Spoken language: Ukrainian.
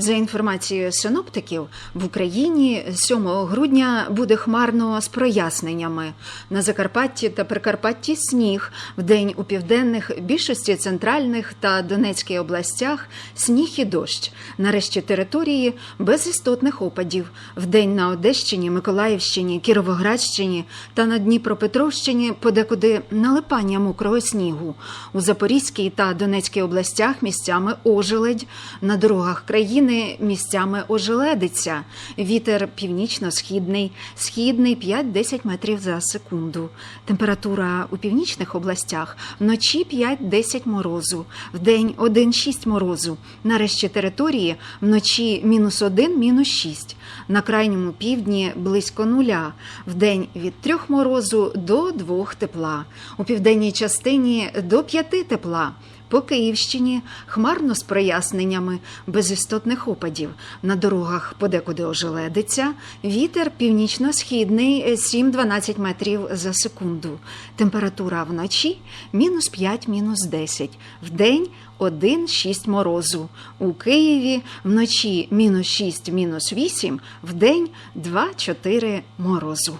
За інформацією синоптиків, в Україні 7 грудня буде хмарно з проясненнями. На Закарпатті та Прикарпатті сніг. Вдень у південних, більшості центральних та Донецькій областях сніг і дощ. Нарешті території без істотних опадів. Вдень на Одещині, Миколаївщині, Кіровоградщині та на Дніпропетровщині подекуди налипання мокрого снігу. У Запорізькій та Донецькій областях місцями ожеледь. На дорогах країни місцями ожеледиться. Вітер північно-східний, східний 5-10 метрів за секунду. Температура у північних областях вночі 5-10 морозу, вдень 1-6 морозу. Нарешті території вночі мінус 1, мінус 6. На крайньому півдні близько нуля. Вдень від 3 морозу до 2 тепла. У південній частині до 5 тепла. По Київщині хмарно з проясненнями, без істотних опадів. На дорогах подекуди ожеледиться. Вітер північно-східний 7-12 метрів за секунду. Температура вночі мінус 5, мінус 10. Вдень 1-6 морозу. У Києві вночі мінус 6, мінус 8, вдень 2-4 морозу.